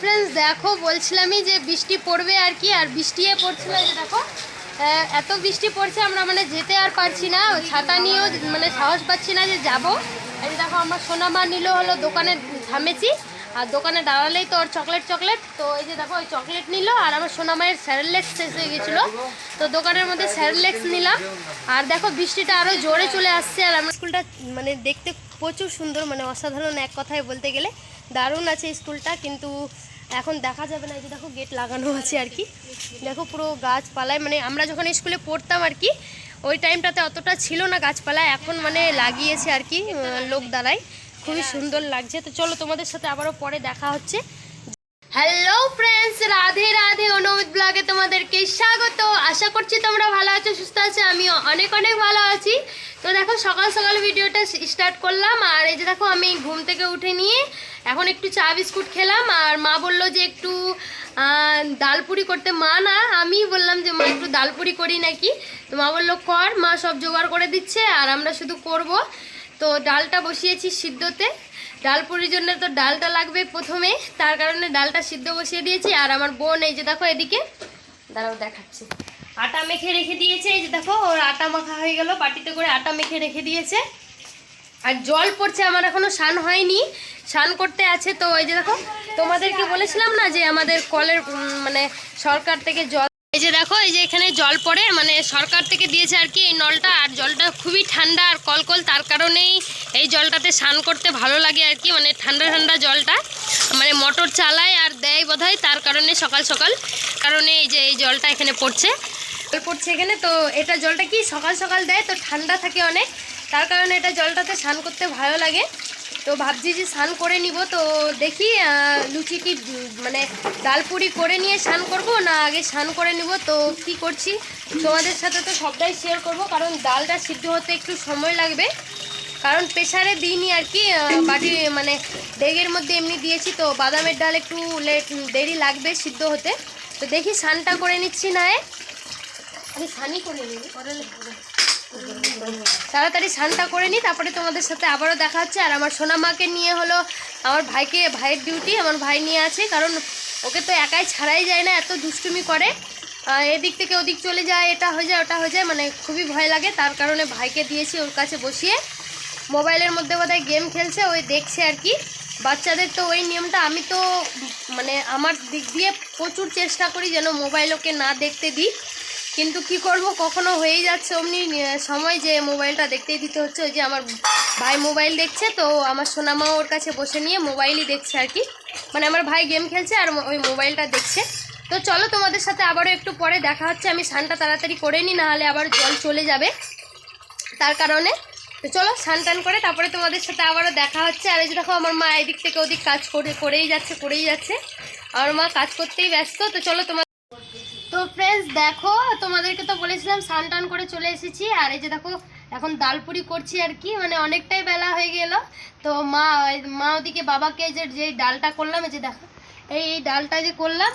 Friends দেখো, বলছিলামই যে বৃষ্টি পড়বে আর কি, আর বৃষ্টি পড়ছিল যে দেখো এত বৃষ্টি পড়ছে আমরা মানে যেতে আর পারছি না ছাতা নিয়েও মানে সাহস পাচ্ছি না যে যাব। যে দেখো, আমার সোনামা নিল হলো দোকানে থামেছি আর দোকানে দাঁড়ালেই তো ওর চকলেট চকলেট তো এই যে দেখো, ওই চকলেট নিল, আর আমার সোনামায়ের স্যারেলেক্স শেষ হয়ে গেছিল। তো দোকানের মধ্যে স্যারেলেক্স নিলাম, আর দেখো, বৃষ্টিটা আরও জোরে চলে আসছে, আর আমার স্কুলটা মানে দেখতে প্রচুর সুন্দর মানে অসাধারণ এক কথায় বলতে গেলে। দারুণ আছে স্কুলটা কিন্তু এখন দেখা যাবে না, এই যে দেখো গেট লাগানো আছে আর কি। দেখো পুরো গাছপালায় মানে আমরা যখন স্কুলে পড়তাম আর কি, ওই টাইমটাতে অতটা ছিল না গাছপালা, এখন মানে লাগিয়েছে আর কি লোক দাঁড়ায়। খুবই সুন্দর লাগছে। তো চলো তোমাদের সাথে আবারও পরে দেখা হচ্ছে। হ্যালো ফ্রেন্ডস রাধে রাধে অনুমিত ব্লগে তোমাদেরকে স্বাগত। আশা করছি তোমরা ভালো আছো, সুস্থ আছো আমি অনেক অনেক ভালো আছি। তো দেখো, সকাল সকাল ভিডিওটা স্টার্ট করলাম, আর এই যে দেখো, আমি ঘুম থেকে উঠে নিয়ে এখন একটু চা বিস্কুট খেলাম, আর মা বলল যে একটু ডালপুরি করতে। মা না, আমি বললাম যে মা একটু ডালপুরি করি নাকি। তো মা বলল, কর, মা সব জোগাড় করে দিচ্ছে, আর আমরা শুধু করব। তো ডালটা বসিয়েছি সিদ্ধতে। ডাল পুরির জন্য তো ডালটা লাগবে প্রথমে। তার কারণে ডালটা সিদ্ধ বসিয়ে দিয়েছি। আর আমার বোন এই যে দেখো এদিকে। দাঁড়াও, দেখাচ্ছি। আটা মেখে রেখে দিয়েছে। এই যে দেখো, ওর আটা মাখা হয়ে গেল। বাটিতে করে আটা মেখে রেখে দিয়েছে। আর জল পড়ছে, আমার এখনও স্নান হয়নি। স্নান করতে আছে তো, এই যে দেখো, তোমাদেরকে বলেছিলাম না যে আমাদের কলের মানে সরকার থেকে জল এই যে দেখো, এই যে এখানে জল পড়ে মানে সরকার থেকে দিয়েছে আর কি এই নলটা, আর জলটা খুবই ঠান্ডা আর কলকল, তার কারণেই এই জলটাতে স্নান করতে ভালো লাগে আর কি মানে ঠান্ডা ঠান্ডা জলটা। মানে মোটর চালায় আর দেয় বোধহয়, তার কারণে সকাল সকাল, কারণে এই যে এই জলটা এখানে পড়ছে। জল পড়ছে এখানে, তো এটা জলটা কি সকাল সকাল দেয়? তো ঠান্ডা থাকে অনেক, তার কারণে এটা জলটাতে স্নান করতে ভালো লাগে। তো ভাবছি যে স্নান করে নিব, তো দেখি লুচি কি মানে ডালপুরি করে নিয়ে স্নান করব না আগে স্নান করে নিব, তো কি করছি তোমাদের সাথে তো সবটাই শেয়ার করব, কারণ ডালটা সিদ্ধ হতে একটু সময় লাগবে কারণ প্রেশারে দিইনি আর কি বাটি মানে ডেগের মধ্যে এমনি দিয়েছি, তো বাদামের ডাল একটু লেট, দেরি লাগবে সিদ্ধ হতে তো দেখি স্নানটা করে নিচ্ছি না এ। আমি স্নানই করে নিই। তাড়াতাড়ি স্নানটা করে নিই, তারপরে তোমাদের সাথে আবারও দেখা হচ্ছে। আর আমার সোনা মাকে নিয়ে হলো আমার ভাইকে, ভাইয়ের ডিউটি আমার ভাই নিয়ে আছে, কারণ ওকে তো একাই ছাড়াই যায় না, এত দুষ্টুমি করে। এদিক থেকে ওদিক চলে যায়, এটা হয়ে যায়, ওটা হয়ে যায় মানে খুবই ভয় লাগে। তার কারণে ভাইকে দিয়েছি ওর কাছে বসিয়ে। মোবাইলের মধ্যে বোধহয় গেম খেলছে, ওই দেখছে আর কি। বাচ্চাদের তো ওই নিয়মটা, আমি তো মানে আমার দিক দিয়ে প্রচুর চেষ্টা করি যেন মোবাইল ওকে না দেখতে দিই। কিন্তু কি করব, কখনো হয়েই যাচ্ছে অমনি সময় যে মোবাইলটা দেখতেই দিতে হচ্ছে। ওই যে আমার ভাই মোবাইল দেখছে, তো আমার সোনামা ওর কাছে বসে নিয়ে মোবাইলই দেখছে আর কি। মানে আমার ভাই গেম খেলছে আর ওই মোবাইলটা দেখছে। তো চলো তোমাদের সাথে আবারও একটু পরে দেখা হচ্ছে। আমি স্নানটা তাড়াতাড়ি করে নিই, নাহলে আবার জল চলে যাবে। তার কারণে, তো চলো স্নান টান করে তারপরে তোমাদের সাথে আবারও দেখা হচ্ছে। আর এই যে দেখো, আমার মা এদিক থেকে ওদিক কাজ করে, করেই যাচ্ছে করেই যাচ্ছে। আমার মা কাজ করতেই ব্যস্ত। তো চলো তোমার ফ্রেন্ডস দেখো, তোমাদেরকে তো বলেছিলাম স্নান টান করে চলে এসেছি, আর এই যে দেখো, এখন ডালপুরি করছি আর কি মানে অনেকটাই বেলা হয়ে গেল। তো মা মা ওদিকে বাবাকে যে যে ডালটা করলাম, এই যে দেখো, এই এই ডালটা যে করলাম,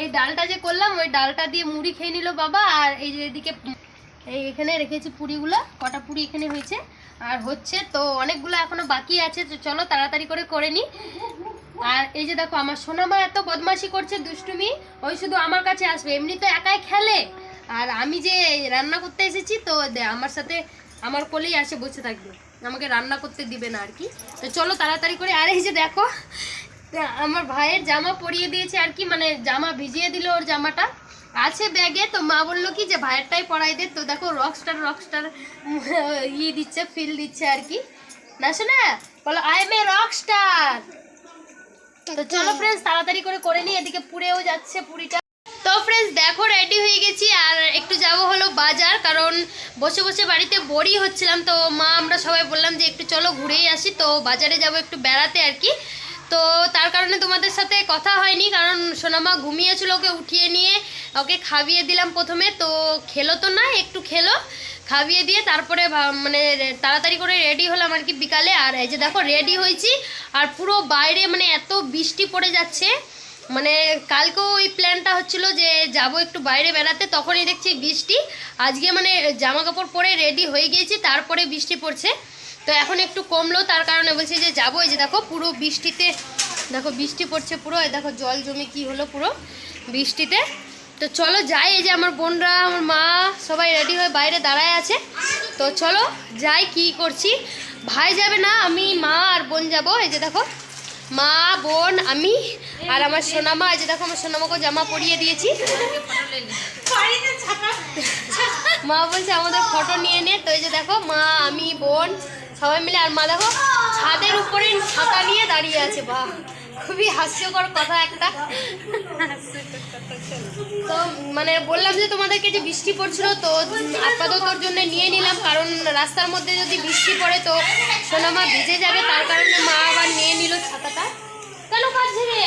এই ডালটা যে করলাম, ওই ডালটা দিয়ে মুড়ি খেয়ে নিল বাবা, আর এই যে এদিকে, এই এখানে রেখেছি পুরিগুলো, কটা পুরি এখানে হয়েছে, আর হচ্ছে তো অনেকগুলো এখনও বাকি আছে, তো চলো তাড়াতাড়ি করে করে নিই আর এই যে দেখো, আমার সোনামা এত বদমাশি করছে দুষ্টুমি, ওই শুধু আমার কাছে আসবে, এমনি তো একাই খেলে। আর আমি যে রান্না করতে এসেছি, তো আমার সাথে আমার কোলেই আসে, বসে থাকবে। আমাকে রান্না করতে দিবে না আর কি। তো চলো তাড়াতাড়ি করে, আর এই যে দেখো, আমার ভাইয়ের জামা পরিয়ে দিয়েছে আর কি মানে জামা ভিজিয়ে দিল ওর জামাটা। আছে ব্যাগে, তো মা বলল কি যে, ভাইয়েরটাই পরাই দে। তো দেখো রকস্টার রকস্টার ই দিচ্ছে ফিল দিচ্ছে আর কি। না শোনা? বলো আই এম এ রকস্টার তো চলো ফ্রেন্ডস তাড়াতাড়ি করে করে নিই এদিকে পুড়েও যাচ্ছে পুরিটা। তো ফ্রেন্ডস দেখো রেডি হয়ে গেছি আর একটু যাব হলো বাজার কারণ বসে বসে বাড়িতে বোরই হচ্ছিলাম তো মা আমরা সবাই বললাম যে একটু চলো ঘুরেই আসি তো বাজারে যাব একটু বেড়াতে আর কি। তো তার কারণে তোমাদের সাথে কথা হয়নি কারণ সোনামা ঘুমিয়েছিল ওকে উঠিয়ে নিয়ে ওকে খাইয়ে দিলাম প্রথমে তো খেলো তো না একটু খেলো। খাইয়ে দিয়ে তারপরে মানে তাড়াতাড়ি করে রেডি হলাম আর কি বিকালে। আর এই যে দেখো রেডি হয়েছি। আর পুরো বাইরে মানে এত বৃষ্টি পড়ে যাচ্ছে। মানে কালকেও ওই প্ল্যানটা হচ্ছিল যে যাব একটু বাইরে বেড়াতে। তখনই দেখছি বৃষ্টি। আজকে মানে জামা কাপড় পরে রেডি হয়ে গিয়েছি, তারপরে বৃষ্টি পড়ছে। তো এখন একটু কমলো, তার কারণে বলছি যে যাব। এই যে দেখো, পুরো বৃষ্টিতে, দেখো বৃষ্টি পড়ছে পুরো। দেখো, জল জমে কি হলো পুরো বৃষ্টিতে। তো চলো যাই, এই যে আমার বোনরা, আমার মা সবাই রেডি হয়ে বাইরে দাঁড়ায় আছে। তো চলো যাই, কি করছি? ভাই যাবে না, আমি মা আর বোন যাব। এই যে দেখো, মা, বোন, আমি আর আমার সোনামা। এই যে দেখো, আমার সোনামাকে জামা পরিয়ে দিয়েছি। মা বলছে, আমাদের ফটো নিয়ে নে। তো এই যে দেখো, মা, আমি, বোন, সবাই মিলে আর মা দেখো, ছাদের উপরে ছাতা নিয়ে দাঁড়িয়ে আছে, বাহ। খুবই হাস্যকর কথা একটা। তো মানে বললাম যে তোমাদেরকে যে বৃষ্টি পড়ছিল, তো আপাতত তোর জন্য নিয়ে নিলাম। কারণ রাস্তার মধ্যে যদি বৃষ্টি পড়ে, তো সোনা মা ভিজে যাবে। তার কারণে মা আবার নিয়ে নিল ছাতাটা। কেন কাটছে রে?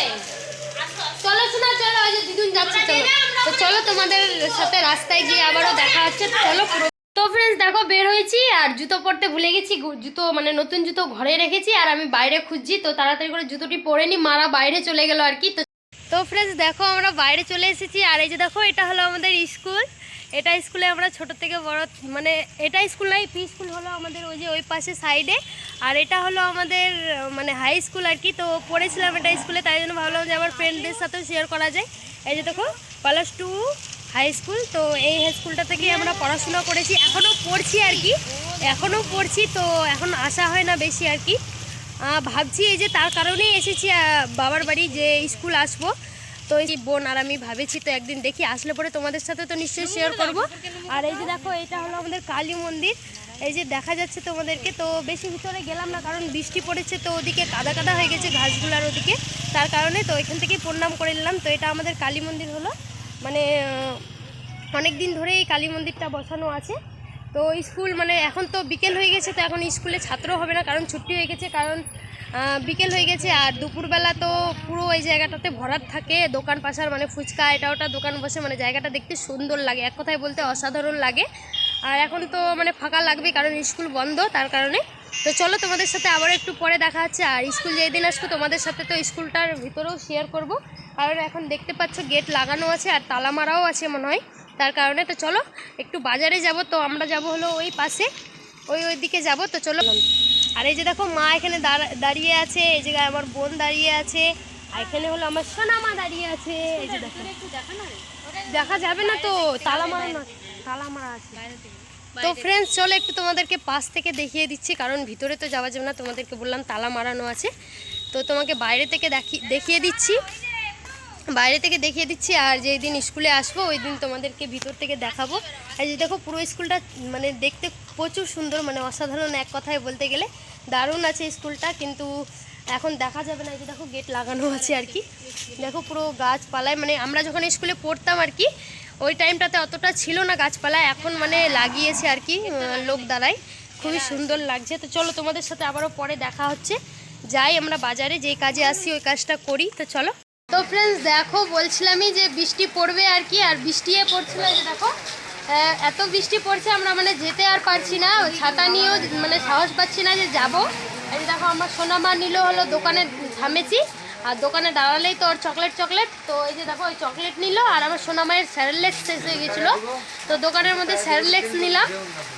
চলো শোনা চলো দিদুন যাচ্ছে, চলো। তো চলো তোমাদের সাথে রাস্তায় গিয়ে আবারও দেখা হচ্ছে। চলো তো ফ্রেন্ডস দেখো, বের হয়েছি আর জুতো পরতে ভুলে গেছি। জুতো মানে নতুন জুতো ঘরে রেখেছি আর আমি বাইরে খুঁজছি। তো তাড়াতাড়ি করে জুতোটি পরে নি, মারা বাইরে চলে গেল আর কি। তো তো ফ্রেন্ডস দেখো, আমরা বাইরে চলে এসেছি আর এই যে দেখো, এটা হলো আমাদের স্কুল। এটা স্কুলে আমরা ছোট থেকে বড় মানে এটা স্কুল নয়, পি স্কুল হলো আমাদের ওই যে ওই পাশে সাইডে। আর এটা হলো আমাদের মানে হাই স্কুল আর কি। তো পড়েছিলাম এটা স্কুলে, তাই জন্য ভাবলাম যে আমার ফ্রেন্ডদের সাথেও শেয়ার করা যায়। এই যে দেখো প্লাস টু হাই স্কুল তো এই হাই স্কুলটা থেকেই আমরা পড়াশোনা করেছি। এখনও পড়ছি আর কি। এখনও পড়ছি, তো এখন আসা হয় না বেশি আর কি। ভাবছি এই যে তার কারণেই এসেছি বাবার বাড়ি যে স্কুল আসব। তো এই বোন আর আমি ভাবেছি তো একদিন দেখি, আসলে পরে তোমাদের সাথে তো নিশ্চয়ই শেয়ার করব। আর এই যে দেখো, এটা হলো আমাদের কালী মন্দির। এই যে দেখা যাচ্ছে তোমাদেরকে, তো বেশি ভিতরে গেলাম না, কারণ বৃষ্টি পড়েছে, তো ওদিকে কাদা কাদা হয়ে গেছে ঘাসগুলার ওদিকে। তার কারণে তো এখান থেকেই প্রণাম করে নিলাম। তো এটা আমাদের কালী মন্দির হলো। মানে অনেক দিন ধরে এই কালী মন্দিরটা বসানো আছে। তো স্কুল মানে এখন তো বিকেল হয়ে গেছে, তো এখন স্কুলে ছাত্র হবে না, কারণ ছুটি হয়ে গেছে, কারণ বিকেল হয়ে গেছে, আর দুপুরবেলা তো পুরো এই জায়গাটাতে ভরাট থাকে, দোকান পাশার মানে ফুচকা, এটা ওটা দোকান বসে মানে জায়গাটা দেখতে সুন্দর লাগে, এক কথায় বলতে অসাধারণ লাগে। আর এখন তো মানে ফাঁকা লাগবে, কারণ স্কুল বন্ধ, তার কারণে। তো চলো তোমাদের সাথে আবারও একটু পরে দেখা হচ্ছে, আর স্কুল যেই দিন আসব তোমাদের সাথে তো স্কুলটার ভিতরেও শেয়ার করব। কারণ এখন দেখতে পাচ্ছ গেট লাগানো আছে আর তালা মারাও আছে মনে হয়। তার কারণে তো চলো, একটু বাজারে যাব তো, আমরা যাব হলো ওই পাশে। ওই ওই দিকে যাব তো, চলো। আর এই যে দেখো মা এখানে দাঁড়া- দাঁড়িয়ে আছে, এই জায়গায় আমার বোন দাঁড়িয়ে আছে, আর এখানে হলো আমার সোনা মা দাঁড়িয়ে আছে, এই যে দেখো। দেখা যাবে না তো, তালা মারা না তালা মারা আছে। তো ফ্রেন্ডস চলো একটু তোমাদেরকে পাশ থেকে দেখিয়ে দিচ্ছি, কারণ ভিতরে তো যাওয়া যাবে না, তোমাদেরকে বললাম তালা মারানো আছে। তো তোমাকে বাইরে থেকে দেখি দেখিয়ে দিচ্ছি। বাইরে থেকে দেখিয়ে দিচ্ছি, আর যেই দিন স্কুলে আসব, ওই দিন তোমাদেরকে ভিতর থেকে দেখাবো। আর যে দেখো, পুরো স্কুলটা মানে দেখতে প্রচুর সুন্দর মানে অসাধারণ এক কথায় বলতে গেলে। দারুণ আছে স্কুলটা, কিন্তু এখন দেখা যাবে না যে দেখো, গেট লাগানো আছে আর কি। দেখো, পুরো গাছপালায় মানে আমরা যখন স্কুলে পড়তাম আর কি, ওই টাইমটাতে অতটা ছিল না গাছপালা এখন মানে লাগিয়েছে আর কি লোক দ্বারাই খুবই সুন্দর লাগছে। তো চলো, তোমাদের সাথে আবারও পরে দেখা হচ্ছে। যাই, আমরা বাজারে যে কাজে আসি, ওই কাজটা করি। তো চলো তো ফ্রেন্ডস দেখো, বলছিলামই যে বৃষ্টি পড়বে আর কি, আর বৃষ্টিয়ে পড়ছিল না যে দেখো এত বৃষ্টি পড়ছে আমরা মানে যেতে আর পারছি না ছাতা নিয়েও মানে সাহস পাচ্ছি না যে যাব। এই দেখো, আমার সোনামা নিল হলো দোকানে থামেছি আর দোকানে দাঁড়ালেই তো ওর চকলেট চকলেট তো এই যে দেখো, ওই চকলেট নিল, আর আমার সোনামায়ের স্যারেলেক্স শেষ হয়ে গেছিল। তো দোকানের মধ্যে স্যারেলেক্স নিলাম।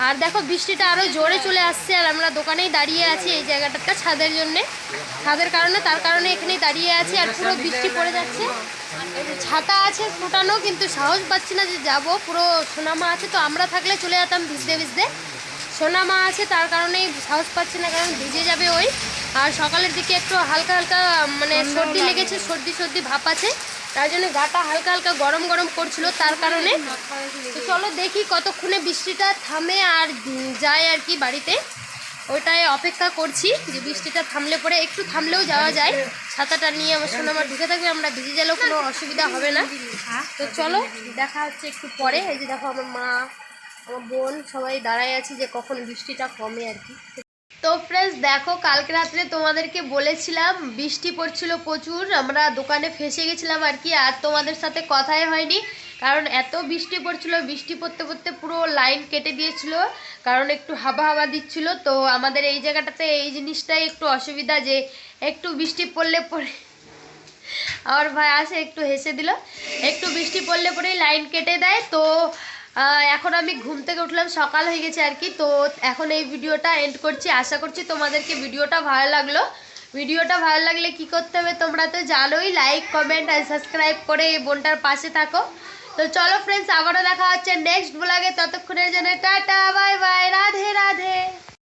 আর দেখো, বৃষ্টিটা আরও জোরে চলে আসছে, আর আমরা দোকানেই দাঁড়িয়ে আছি এই জায়গাটাতে ছাদের জন্যে। ছাদের কারণে, তার কারণে এখানেই দাঁড়িয়ে আছি, আর পুরো বৃষ্টি পড়ে যাচ্ছে। ছাতা আছে ফুটানো, কিন্তু সাহস পাচ্ছি না যে যাব। পুরো সোনামা আছে, তো আমরা থাকলে চলে যেতাম ভিজতে ভিজতে। সোনামা আছে, তার কারণেই সাহস পাচ্ছি না, কারণ ভিজে যাবে ওই। আর সকালের দিকে একটু হালকা হালকা মানে সর্দি লেগেছে সর্দি সর্দি ভাপ আছে। তার জন্য গাটা হালকা হালকা গরম গরম করছিল তার কারণে। তো চলো দেখি কতক্ষণে বৃষ্টিটা থামে আর যায় আর কি বাড়িতে। ওইটাই অপেক্ষা করছি যে বৃষ্টিটা থামলে পরে একটু থামলেও যাওয়া যায়। ছাতাটা নিয়ে আমার সোনামা ঢুকে থাকবে আমরা ভিজে গেলেও কোনো অসুবিধা হবে না। তো চলো দেখা হচ্ছে একটু পরে। এই যে দেখো আমার মা আমার বোন সবাই দাঁড়ায় আছি যে কখন বৃষ্টিটা কমে আর কি। তো ফ্রেন্ডস দেখো, কালকে রাত্রে তোমাদেরকে বলেছিলাম, বৃষ্টি পড়ছিল প্রচুর, আমরা দোকানে ফেসে গেছিলাম আর কি, আর তোমাদের সাথে কথাই হয়নি, কারণ এত বৃষ্টি পড়ছিল, বৃষ্টি পড়তে পড়তে পুরো লাইন কেটে দিয়েছিল, কারণ একটু হাওয়া হাওয়া দিচ্ছিল, তো আমাদের এই জায়গাটাতে এই জিনিসটাই একটু অসুবিধা যে একটু বৃষ্টি পড়লে পরে আমার ভাই আসে, একটু হেসে দিল, একটু বৃষ্টি পড়লে পরেই লাইন কেটে দেয়, তো এখন আমি ঘুম থেকে উঠলাম, সকাল হয়ে গেছে আর কি। তো এখন এই ভিডিওটা এন্ড করছি। আশা করছি তোমাদেরকে ভিডিওটা ভালো লাগল। ভিডিওটা ভালো লাগলে কি করতে হবে তোমরা তো জানোই লাইক কমেন্ট আর সাবস্ক্রাইব করে এই বোনটার পাশে থাকো। তো চলো ফ্রেন্ডস আবারও দেখা হচ্ছে নেক্সট ব্লগে ততক্ষণের জন্য টাটা বাই